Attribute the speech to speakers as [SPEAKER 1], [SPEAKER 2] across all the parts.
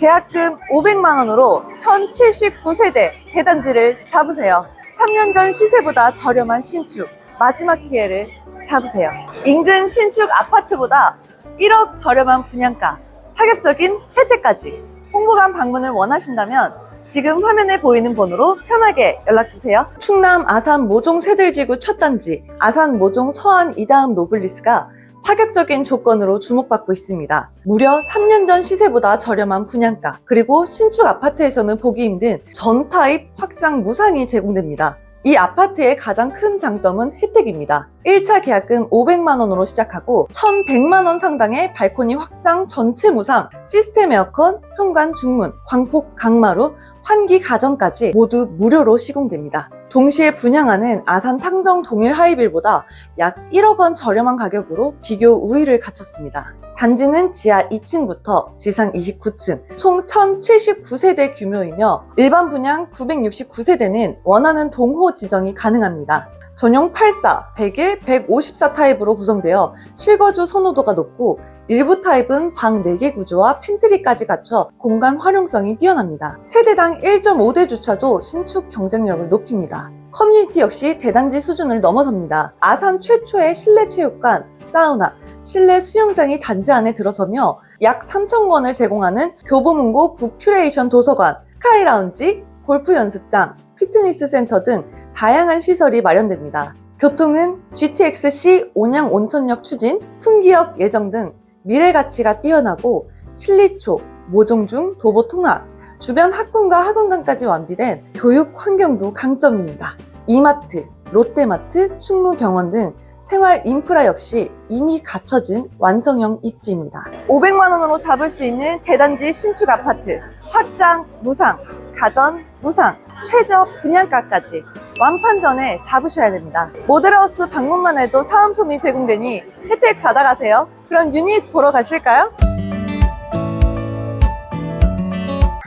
[SPEAKER 1] 계약금 500만 원으로 1079세대 대단지를 잡으세요. 3년 전 시세보다 저렴한 신축 마지막 기회를 잡으세요. 인근 신축 아파트보다 1억 저렴한 분양가, 파격적인 혜택까지 홍보관 방문을 원하신다면 지금 화면에 보이는 번호로 편하게 연락주세요. 충남 아산 모종 새들지구 첫 단지 아산 모종 서안 이다음 노블리스가 파격적인 조건으로 주목받고 있습니다. 무려 3년 전 시세보다 저렴한 분양가, 그리고 신축 아파트에서는 보기 힘든 전 타입 확장 무상이 제공됩니다. 이 아파트의 가장 큰 장점은 혜택입니다. 1차 계약금 500만원으로 시작하고 1100만원 상당의 발코니 확장 전체 무상, 시스템 에어컨, 현관 중문, 광폭 강마루, 환기 가전까지 모두 무료로 시공됩니다. 동시에 분양하는 아산 탕정 동일 하이빌보다 약 1억 원 저렴한 가격으로 비교 우위를 갖췄습니다. 단지는 지하 2층부터 지상 29층, 총 1079세대 규모이며 일반 분양 969세대는 원하는 동호 지정이 가능합니다. 전용 84, 101, 154 타입으로 구성되어 실거주 선호도가 높고 일부 타입은 방 4개 구조와 팬트리까지 갖춰 공간 활용성이 뛰어납니다. 세대당 1.5대 주차도 신축 경쟁력을 높입니다. 커뮤니티 역시 대단지 수준을 넘어섭니다. 아산 최초의 실내 체육관, 사우나, 실내 수영장이 단지 안에 들어서며 약 3,000권을 제공하는 교보문고 북큐레이션 도서관, 스카이 라운지, 골프 연습장, 피트니스 센터 등 다양한 시설이 마련됩니다. 교통은 GTX-C 온양 온천역 추진, 풍기역 예정 등 미래 가치가 뛰어나고 실리초, 모종중, 도보 통학, 주변 학군과 학원간까지 완비된 교육 환경도 강점입니다. 이마트, 롯데마트, 충무병원 등 생활 인프라 역시 이미 갖춰진 완성형 입지입니다. 500만 원으로 잡을 수 있는 대단지 신축 아파트, 확장 무상, 가전 무상, 최저 분양가까지 완판 전에 잡으셔야 됩니다. 모델하우스 방문만 해도 사은품이 제공되니 혜택 받아가세요. 그럼 유닛 보러 가실까요?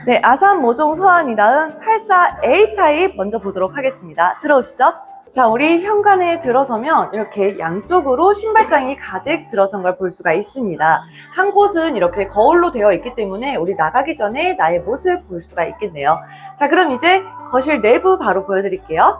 [SPEAKER 1] 네, 아산 모종 소환이 다음 84A 타입 먼저 보도록 하겠습니다. 들어오시죠. 자, 우리 현관에 들어서면 이렇게 양쪽으로 신발장이 가득 들어선 걸 볼 수가 있습니다. 한 곳은 이렇게 거울로 되어 있기 때문에 우리 나가기 전에 나의 모습 볼 수가 있겠네요. 자, 그럼 이제 거실 내부 바로 보여드릴게요.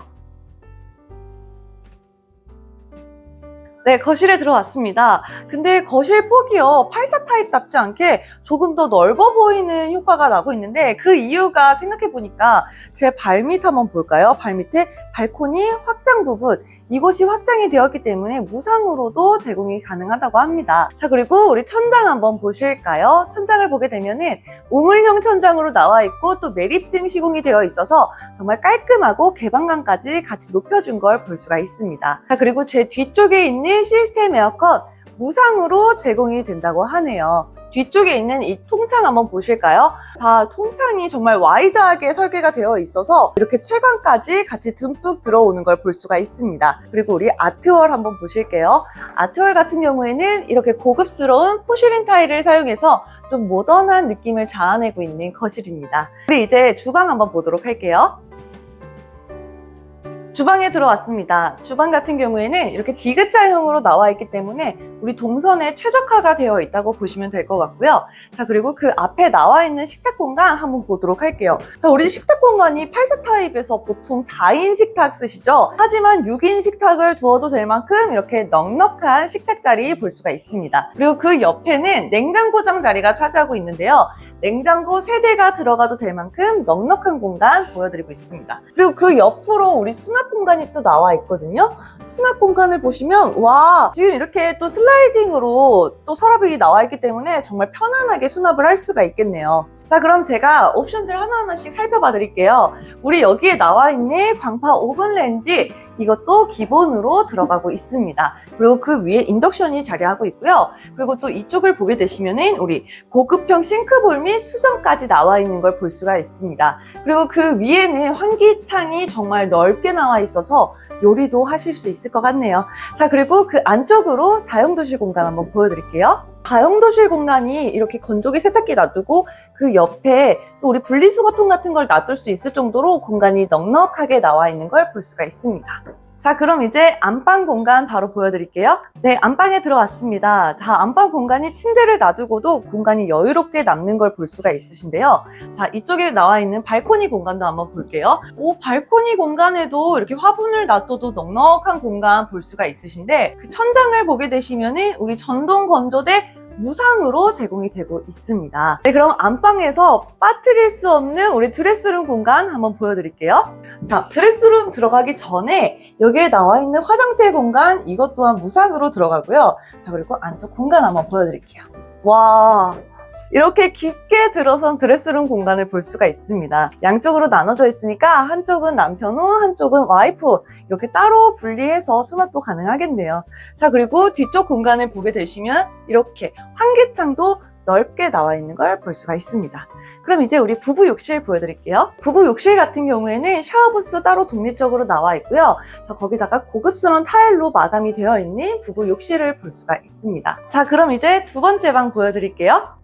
[SPEAKER 1] 네, 거실에 들어왔습니다. 근데 거실 폭이요, 84 타입답지 않게 조금 더 넓어 보이는 효과가 나고 있는데 그 이유가 생각해보니까 제 발밑 한번 볼까요? 발밑에 발코니 확장 부분, 이곳이 확장이 되었기 때문에 무상으로도 제공이 가능하다고 합니다. 자, 그리고 우리 천장 한번 보실까요? 천장을 보게 되면은 우물형 천장으로 나와 있고 또 매립등 시공이 되어 있어서 정말 깔끔하고 개방감까지 같이 높여준 걸 볼 수가 있습니다. 자, 그리고 제 뒤쪽에 있는 시스템 에어컨 무상으로 제공이 된다고 하네요. 뒤쪽에 있는 이 통창 한번 보실까요? 자, 통창이 정말 와이드하게 설계가 되어 있어서 이렇게 채광까지 같이 듬뿍 들어오는 걸 볼 수가 있습니다. 그리고 우리 아트월 한번 보실게요. 아트월 같은 경우에는 이렇게 고급스러운 포시린 타일을 사용해서 좀 모던한 느낌을 자아내고 있는 거실입니다. 우리 이제 주방 한번 보도록 할게요. 주방에 들어왔습니다. 주방 같은 경우에는 이렇게 디귿자형으로 나와 있기 때문에 우리 동선에 최적화가 되어 있다고 보시면 될 것 같고요. 자, 그리고 그 앞에 나와 있는 식탁 공간 한번 보도록 할게요. 자, 우리 식탁 공간이 84 타입에서 보통 4인 식탁 쓰시죠? 하지만 6인 식탁을 두어도 될 만큼 이렇게 넉넉한 식탁 자리 볼 수가 있습니다. 그리고 그 옆에는 냉장고장 자리가 차지하고 있는데요. 냉장고 세대가 들어가도 될 만큼 넉넉한 공간 보여드리고 있습니다. 그리고 그 옆으로 우리 수납 공간이 또 나와 있거든요. 수납 공간을 보시면 와 지금 이렇게 또 슬라이 딩으로 또 서랍이 나와 있기 때문에 정말 편안하게 수납을 할 수가 있겠네요. 자 그럼 제가 옵션들 하나하나씩 살펴봐 드릴게요. 우리 여기에 나와 있는 광파 오븐 렌지 이것도 기본으로 들어가고 있습니다. 그리고 그 위에 인덕션이 자리하고 있고요. 그리고 또 이쪽을 보게 되시면은 우리 고급형 싱크볼 및 수전까지 나와 있는 걸 볼 수가 있습니다. 그리고 그 위에는 환기창이 정말 넓게 나와 있어서 요리도 하실 수 있을 것 같네요. 자, 그리고 그 안쪽으로 다용도실 공간 한번 보여드릴게요. 다용도실 공간이 이렇게 건조기 세탁기 놔두고 그 옆에 또 우리 분리수거통 같은 걸 놔둘 수 있을 정도로 공간이 넉넉하게 나와 있는 걸 볼 수가 있습니다. 자, 그럼 이제 안방 공간 바로 보여드릴게요. 네, 안방에 들어왔습니다. 자, 안방 공간이 침대를 놔두고도 공간이 여유롭게 남는 걸 볼 수가 있으신데요. 자, 이쪽에 나와 있는 발코니 공간도 한번 볼게요. 오, 발코니 공간에도 이렇게 화분을 놔둬도 넉넉한 공간 볼 수가 있으신데, 그 천장을 보게 되시면은 우리 전동 건조대 무상으로 제공이 되고 있습니다. 네, 그럼 안방에서 빠뜨릴 수 없는 우리 드레스룸 공간 한번 보여드릴게요. 자, 드레스룸 들어가기 전에 여기에 나와 있는 화장대 공간 이것 또한 무상으로 들어가고요. 자, 그리고 안쪽 공간 한번 보여드릴게요. 와, 이렇게 깊게 들어선 드레스룸 공간을 볼 수가 있습니다. 양쪽으로 나눠져 있으니까 한쪽은 남편 호, 한쪽은 와이프 이렇게 따로 분리해서 수납도 가능하겠네요. 자, 그리고 뒤쪽 공간을 보게 되시면 이렇게 환기창도 넓게 나와 있는 걸 볼 수가 있습니다. 그럼 이제 우리 부부 욕실 보여드릴게요. 부부 욕실 같은 경우에는 샤워부스 따로 독립적으로 나와 있고요. 자, 거기다가 고급스러운 타일로 마감이 되어 있는 부부 욕실을 볼 수가 있습니다. 자, 그럼 이제 두 번째 방 보여드릴게요.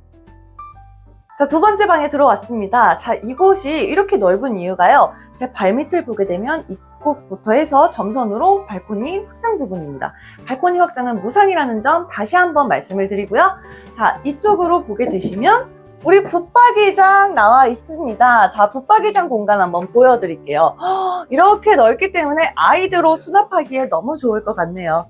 [SPEAKER 1] 자, 두 번째 방에 들어왔습니다. 자, 이곳이 이렇게 넓은 이유가요. 제 발밑을 보게 되면 이곳부터 해서 점선으로 발코니 확장 부분입니다. 발코니 확장은 무상이라는 점 다시 한번 말씀을 드리고요. 자, 이쪽으로 보게 되시면 우리 붙박이장 나와 있습니다. 자, 붙박이장 공간 한번 보여드릴게요. 허, 이렇게 넓기 때문에 아이들로 수납하기에 너무 좋을 것 같네요.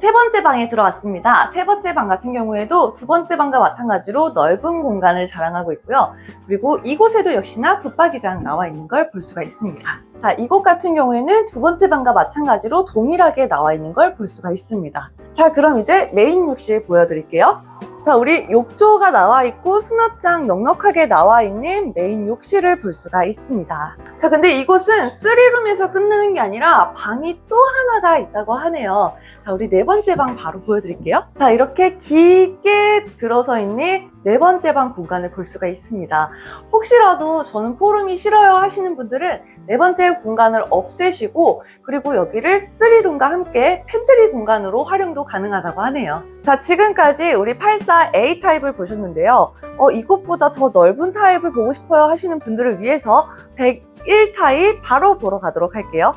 [SPEAKER 1] 세 번째 방에 들어왔습니다. 세 번째 방 같은 경우에도 두 번째 방과 마찬가지로 넓은 공간을 자랑하고 있고요. 그리고 이곳에도 역시나 붙박이장 나와 있는 걸 볼 수가 있습니다. 자, 이곳 같은 경우에는 두 번째 방과 마찬가지로 동일하게 나와 있는 걸 볼 수가 있습니다. 자, 그럼 이제 메인 욕실 보여드릴게요. 자, 우리 욕조가 나와 있고 수납장 넉넉하게 나와 있는 메인 욕실을 볼 수가 있습니다. 자, 근데 이곳은 3룸에서 끝내는 게 아니라 방이 또 하나가 있다고 하네요. 자, 우리 네 번째 방 바로 보여드릴게요. 자, 이렇게 깊게 들어서 있는 네 번째 방 공간을 볼 수가 있습니다. 혹시라도 저는 포름이 싫어요 하시는 분들은 네 번째 공간을 없애시고 그리고 여기를 3룸과 함께 팬트리 공간으로 활용도 가능하다고 하네요. 자, 지금까지 우리 84A 타입을 보셨는데요. 어, 이것보다 더 넓은 타입을 보고 싶어요 하시는 분들을 위해서 101 타입 바로 보러 가도록 할게요.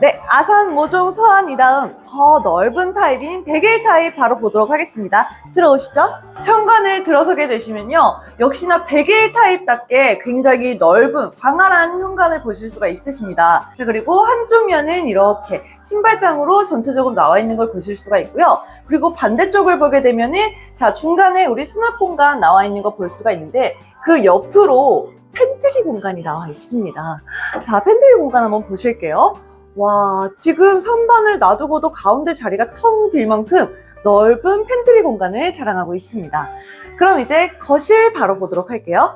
[SPEAKER 1] 네, 아산 모종 소환 이 다음 더 넓은 타입인 101 타입 바로 보도록 하겠습니다. 들어오시죠. 현관을 들어서게 되시면요. 역시나 101 타입답게 굉장히 넓은 광활한 현관을 보실 수가 있으십니다. 자, 그리고 한쪽 면은 이렇게 신발장으로 전체적으로 나와 있는 걸 보실 수가 있고요. 그리고 반대쪽을 보게 되면은 자, 중간에 우리 수납 공간 나와 있는 거 볼 수가 있는데 그 옆으로 팬트리 공간이 나와 있습니다. 자, 팬트리 공간 한번 보실게요. 와, 지금 선반을 놔두고도 가운데 자리가 텅 빌 만큼 넓은 팬트리 공간을 자랑하고 있습니다. 그럼 이제 거실 바로 보도록 할게요.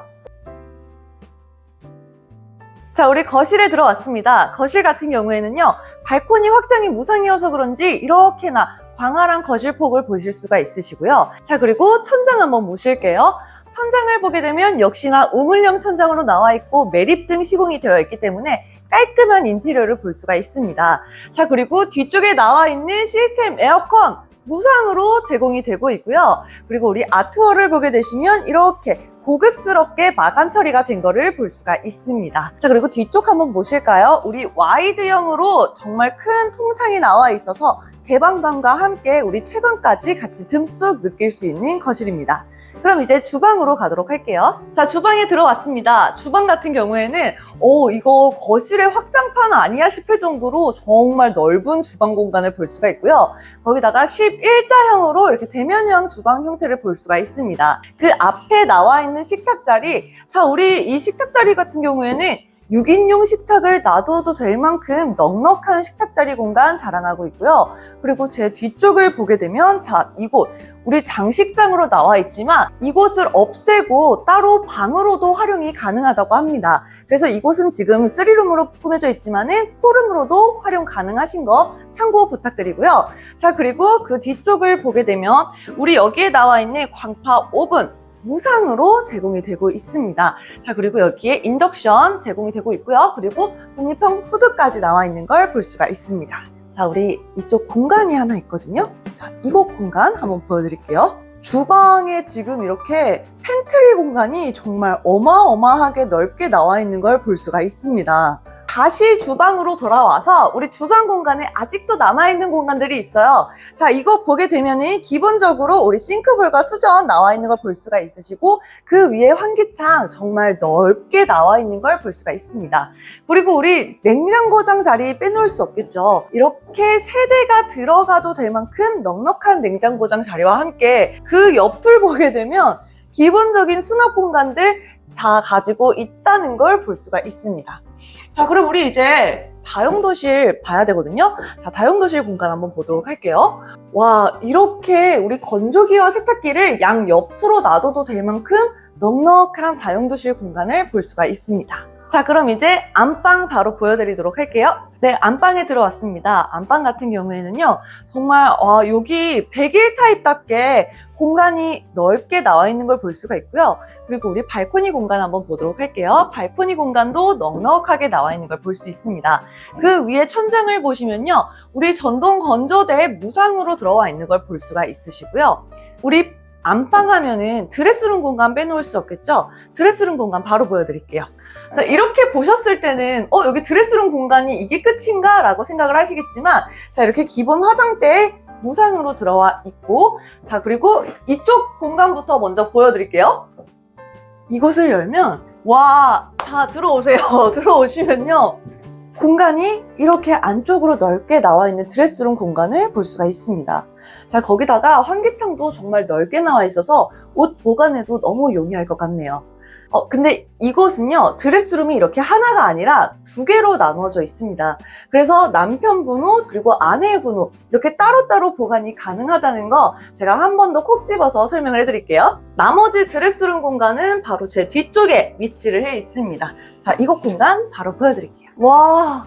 [SPEAKER 1] 자, 우리 거실에 들어왔습니다. 거실 같은 경우에는요, 발코니 확장이 무상이어서 그런지 이렇게나 광활한 거실 폭을 보실 수가 있으시고요. 자, 그리고 천장 한번 보실게요. 천장을 보게 되면 역시나 우물형 천장으로 나와 있고 매립등 시공이 되어 있기 때문에 깔끔한 인테리어를 볼 수가 있습니다. 자, 그리고 뒤쪽에 나와 있는 시스템 에어컨 무상으로 제공이 되고 있고요. 그리고 우리 아트월을 보게 되시면 이렇게 고급스럽게 마감 처리가 된 거를 볼 수가 있습니다. 자, 그리고 뒤쪽 한번 보실까요? 우리 와이드형으로 정말 큰 통창이 나와 있어서 개방감과 함께 우리 채광까지 같이 듬뿍 느낄 수 있는 거실입니다. 그럼 이제 주방으로 가도록 할게요. 자, 주방에 들어왔습니다. 주방 같은 경우에는 오, 이거 거실의 확장판 아니야 싶을 정도로 정말 넓은 주방 공간을 볼 수가 있고요. 거기다가 11자형으로 이렇게 대면형 주방 형태를 볼 수가 있습니다. 그 앞에 나와 있는 식탁 자리, 자, 우리 이 식탁 자리 같은 경우에는 6인용 식탁을 놔둬도 될 만큼 넉넉한 식탁 자리 공간 자랑하고 있고요. 그리고 제 뒤쪽을 보게 되면 자, 이곳 우리 장식장으로 나와 있지만 이곳을 없애고 따로 방으로도 활용이 가능하다고 합니다. 그래서 이곳은 지금 3룸으로 꾸며져 있지만은 4룸으로도 활용 가능하신 거 참고 부탁드리고요. 자, 그리고 그 뒤쪽을 보게 되면 우리 여기에 나와 있는 광파 오븐 무상으로 제공이 되고 있습니다. 자, 그리고 여기에 인덕션 제공이 되고 있고요. 그리고 독립형 후드까지 나와 있는 걸 볼 수가 있습니다. 자, 우리 이쪽 공간이 하나 있거든요. 자, 이곳 공간 한번 보여드릴게요. 주방에 지금 이렇게 팬트리 공간이 정말 어마어마하게 넓게 나와 있는 걸 볼 수가 있습니다. 다시 주방으로 돌아와서 우리 주방 공간에 아직도 남아있는 공간들이 있어요. 자, 이거 보게 되면은 기본적으로 우리 싱크볼과 수전 나와 있는 걸 볼 수가 있으시고 그 위에 환기창 정말 넓게 나와 있는 걸 볼 수가 있습니다. 그리고 우리 냉장고장 자리 빼놓을 수 없겠죠. 이렇게 세대가 들어가도 될 만큼 넉넉한 냉장고장 자리와 함께 그 옆을 보게 되면 기본적인 수납 공간들 다 가지고 있다는 걸 볼 수가 있습니다. 자, 그럼 우리 이제 다용도실 봐야 되거든요. 자, 다용도실 공간 한번 보도록 할게요. 와, 이렇게 우리 건조기와 세탁기를 양 옆으로 놔둬도 될 만큼 넉넉한 다용도실 공간을 볼 수가 있습니다. 자, 그럼 이제 안방 바로 보여드리도록 할게요. 네, 안방에 들어왔습니다. 안방 같은 경우에는요, 정말, 와, 여기 100일 타입답게 공간이 넓게 나와 있는 걸 볼 수가 있고요. 그리고 우리 발코니 공간 한번 보도록 할게요. 발코니 공간도 넉넉하게 나와 있는 걸 볼 수 있습니다. 그 위에 천장을 보시면요, 우리 전동 건조대 무상으로 들어와 있는 걸 볼 수가 있으시고요. 우리 안방 하면은 드레스룸 공간 빼놓을 수 없겠죠? 드레스룸 공간 바로 보여드릴게요. 자, 이렇게 보셨을 때는, 어, 여기 드레스룸 공간이 이게 끝인가? 라고 생각을 하시겠지만, 자, 이렇게 기본 화장대에 무상으로 들어와 있고, 자, 그리고 이쪽 공간부터 먼저 보여드릴게요. 이곳을 열면, 와, 자, 들어오세요. 들어오시면요. 공간이 이렇게 안쪽으로 넓게 나와 있는 드레스룸 공간을 볼 수가 있습니다. 자, 거기다가 환기창도 정말 넓게 나와 있어서 옷 보관에도 너무 용이할 것 같네요. 어, 근데 이곳은요, 드레스룸이 이렇게 하나가 아니라 두 개로 나눠져 있습니다. 그래서 남편분 옷, 그리고 아내분 옷, 이렇게 따로따로 보관이 가능하다는 거 제가 한 번 더 콕 집어서 설명을 해드릴게요. 나머지 드레스룸 공간은 바로 제 뒤쪽에 위치를 해 있습니다. 자, 이곳 공간 바로 보여드릴게요. 와,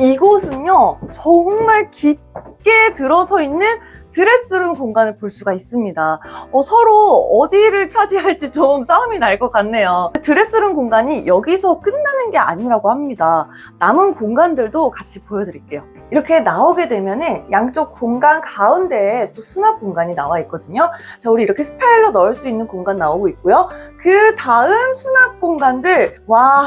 [SPEAKER 1] 이곳은요, 정말 깊게 들어서 있는 드레스룸 공간을 볼 수가 있습니다. 어, 서로 어디를 차지할지 좀 싸움이 날 것 같네요. 드레스룸 공간이 여기서 끝나는 게 아니라고 합니다. 남은 공간들도 같이 보여드릴게요. 이렇게 나오게 되면은 양쪽 공간 가운데에 또 수납 공간이 나와 있거든요. 자, 우리 이렇게 스타일러 넣을 수 있는 공간 나오고 있고요. 그 다음 수납 공간들, 와,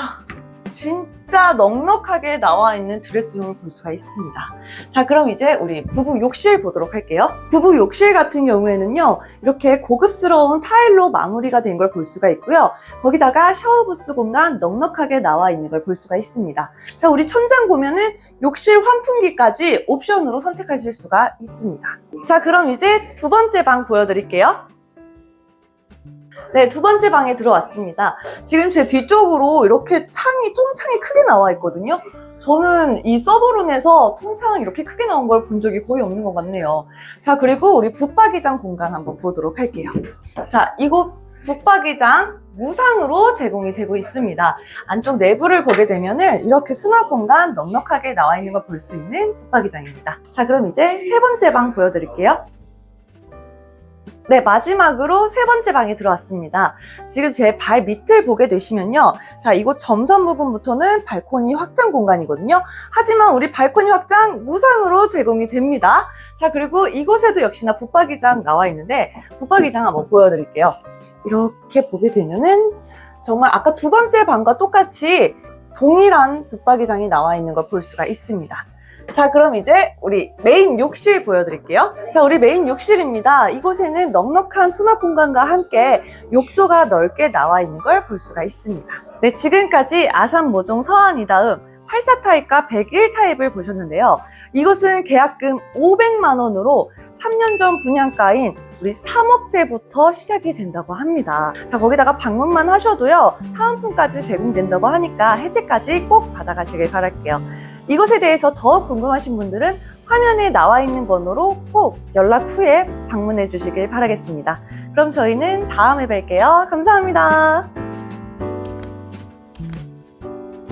[SPEAKER 1] 진 짜 넉넉하게 나와 있는 드레스룸을 볼 수가 있습니다. 자, 그럼 이제 우리 부부 욕실 보도록 할게요. 부부 욕실 같은 경우에는요, 이렇게 고급스러운 타일로 마무리가 된 걸 볼 수가 있고요. 거기다가 샤워부스 공간 넉넉하게 나와 있는 걸 볼 수가 있습니다. 자, 우리 천장 보면은 욕실 환풍기까지 옵션으로 선택하실 수가 있습니다. 자, 그럼 이제 두 번째 방 보여드릴게요. 네, 두 번째 방에 들어왔습니다. 지금 제 뒤쪽으로 이렇게 창이, 통창이 크게 나와 있거든요. 저는 이 서브룸에서 통창 이렇게 크게 나온 걸 본 적이 거의 없는 것 같네요. 자, 그리고 우리 붙박이장 공간 한번 보도록 할게요. 자, 이곳 붙박이장 무상으로 제공이 되고 있습니다. 안쪽 내부를 보게 되면은 이렇게 수납 공간 넉넉하게 나와 있는 걸 볼 수 있는 붙박이장입니다. 자, 그럼 이제 세 번째 방 보여드릴게요. 네, 마지막으로 세 번째 방에 들어왔습니다. 지금 제 발 밑을 보게 되시면요. 자, 이곳 점선 부분부터는 발코니 확장 공간이거든요. 하지만 우리 발코니 확장 무상으로 제공이 됩니다. 자, 그리고 이곳에도 역시나 붙박이장 나와 있는데, 붙박이장 한번 보여드릴게요. 이렇게 보게 되면은 정말 아까 두 번째 방과 똑같이 동일한 붙박이장이 나와 있는 걸 볼 수가 있습니다. 자, 그럼 이제 우리 메인 욕실 보여드릴게요. 자, 우리 메인 욕실입니다. 이곳에는 넉넉한 수납 공간과 함께 욕조가 넓게 나와 있는 걸 볼 수가 있습니다. 네, 지금까지 아산 모종 서한 이다음 84 타입과 101 타입을 보셨는데요. 이곳은 계약금 500만 원으로 3년 전 분양가인 우리 3억 대부터 시작이 된다고 합니다. 자, 거기다가 방문만 하셔도요, 사은품까지 제공된다고 하니까 혜택까지 꼭 받아가시길 바랄게요. 이것에 대해서 더 궁금하신 분들은 화면에 나와 있는 번호로 꼭 연락 후에 방문해 주시길 바라겠습니다. 그럼 저희는 다음에 뵐게요. 감사합니다.